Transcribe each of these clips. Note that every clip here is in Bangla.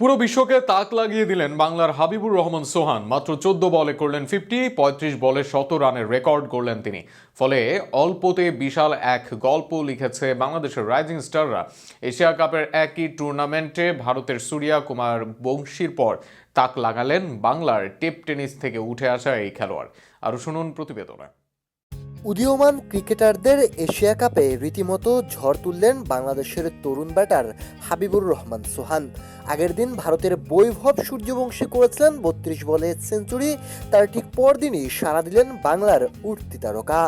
পুরো বিশ্বকে তাক লাগিয়ে দিলেন বাংলার হাবিবুর রহমান সোহান। মাত্র চোদ্দ বলে করলেন ফিফটি, পঁয়ত্রিশ বলে শত রানের রেকর্ড করলেন তিনি। ফলে অল্পতে বিশাল এক গল্প লিখেছে বাংলাদেশের রাইজিং স্টাররা। এশিয়া কাপের একই টুর্নামেন্টে ভারতের সূর্যা কুমার বংশীর পর তাক লাগালেন বাংলার টেপ টেনিস থেকে উঠে আসা এই খেলোয়াড়। আরও শুনুন প্রতিবেদনে। উদীয়মান ক্রিকেটারদের এশিয়া কাপে রীতিমতো ঝড় তুললেন বাংলাদেশের তরুণ ব্যাটার হাবিবুর রহমান সোহান। আগের দিন ভারতের বৈভব সূর্যবংশী করেছিলেন বত্রিশ বলে সেঞ্চুরি, তার ঠিক পরদিনই সাড়া দিলেন বাংলার উঠতি তারকা।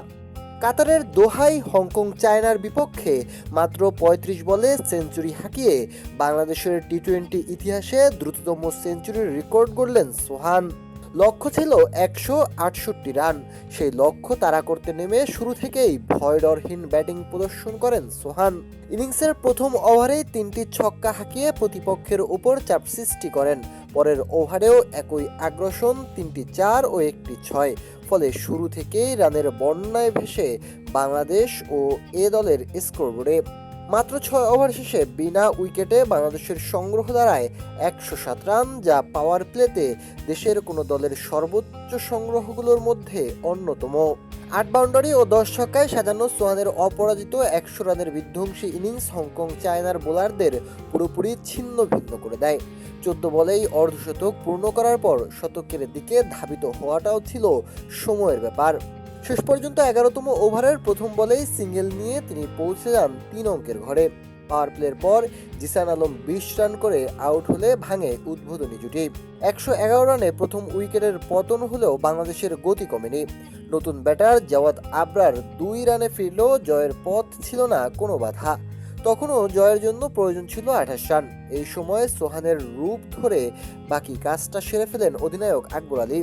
কাতারের দোহাই, হংকং, চায়নার বিপক্ষে মাত্র ৩৫ বলে সেঞ্চুরি হাঁকিয়ে বাংলাদেশের টি টোয়েন্টি ইতিহাসে দ্রুততম সেঞ্চুরির রেকর্ড গড়লেন সোহান। লক্ষ্য ছিল একশো আটষট্টি রান। সেই লক্ষ্য তারা করতে নেমে শুরু থেকেই ভয়ডরহীন ব্যাটিং প্রদর্শন করেন সোহান। ইনিংসের প্রথম ওভারেই তিনটি ছক্কা হাঁকিয়ে প্রতিপক্ষের উপর চাপ সৃষ্টি করেন। পরের ওভারেও একই আগ্রাসন, তিনটি চার ও একটি ছয়। ফলে শুরু থেকেই রানের বন্যায় ভেসে বাংলাদেশ ও এ দলের স্কোরবোর্ডে মাত্র ছয় ওভার শেষে বিনা উইকেটে বাংলাদেশের সংগ্রহ দাঁড়ায় একশো সাত রান যা পাওয়ার প্লেতে দেশের কোনো দলের সর্বোচ্চ সংগ্রহগুলোর মধ্যে অন্যতম। আট বাউন্ডারি ও দশ ছক্কায় সাজানো সোহানের অপরাজিত একশো রানের বিধ্বংসী ইনিংস হংকং চায়নার বোলারদের পুরোপুরি ছিন্ন ভিন্ন করে দেয়। চোদ্দ বলেই অর্ধশতক পূর্ণ করার পর শতকের দিকে ধাবিত হওয়াটাও ছিল সময়ের ব্যাপার। শেষ পর্যন্ত এগারোতম ওভারের প্রথম বলেই সিঙ্গেল নিয়ে তিনি পৌঁছে যান তিন অঙ্কের ঘরে। পাওয়ার প্লের পর জিসান আলম বিশ রান করে আউট হলে ভাঙে উদ্বোধনী জুটি। একশো এগারো রানে প্রথম উইকেটের পতন হলেও বাংলাদেশের গতি কমেনি। নতুন ব্যাটার জাওয়াদ আবরার দুই রানে ফিরলেও জয়ের পথ ছিল না কোনো বাধা। তখনও জয়ের জন্য প্রয়োজন ছিল আঠাশ রান। এই সময় সোহানের রূপ ধরে বাকি কাজটা সেরে ফেলেন অধিনায়ক আকবর আলী।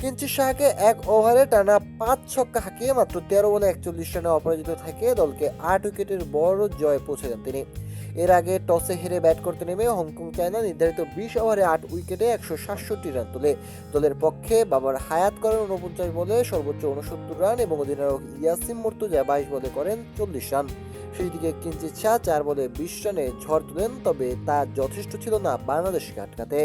কিঞ্চিত শাহকে এক ওভারে টানা পাঁচ ছক্কা হাঁকিয়ে মাত্র তেরো বলে একচল্লিশ রানে অপরাজিত থেকে দলকে আট উইকেটের বড় জয় পৌঁছে দেন তিনি। এর আগে টসে হেরে ব্যাট করতে নেমে হংকং চায়না নির্ধারিত বিশ ওভারে আট উইকেটে একশো সাতষট্টি রান তোলে। দলের পক্ষে বাবার হায়াত করেন উনপঞ্চাশ বলে সর্বোচ্চ উনসত্তর রান এবং অধিনায়ক ইয়াসিম মর্তুজা বাইশ বলে করেন চল্লিশ রান। সেই দিকে কিঞ্চিত শাহ চার বলে বিশ রানে ঝড় তোলেন, তবে তা যথেষ্ট ছিল না বাংলাদেশকে আটকাতে।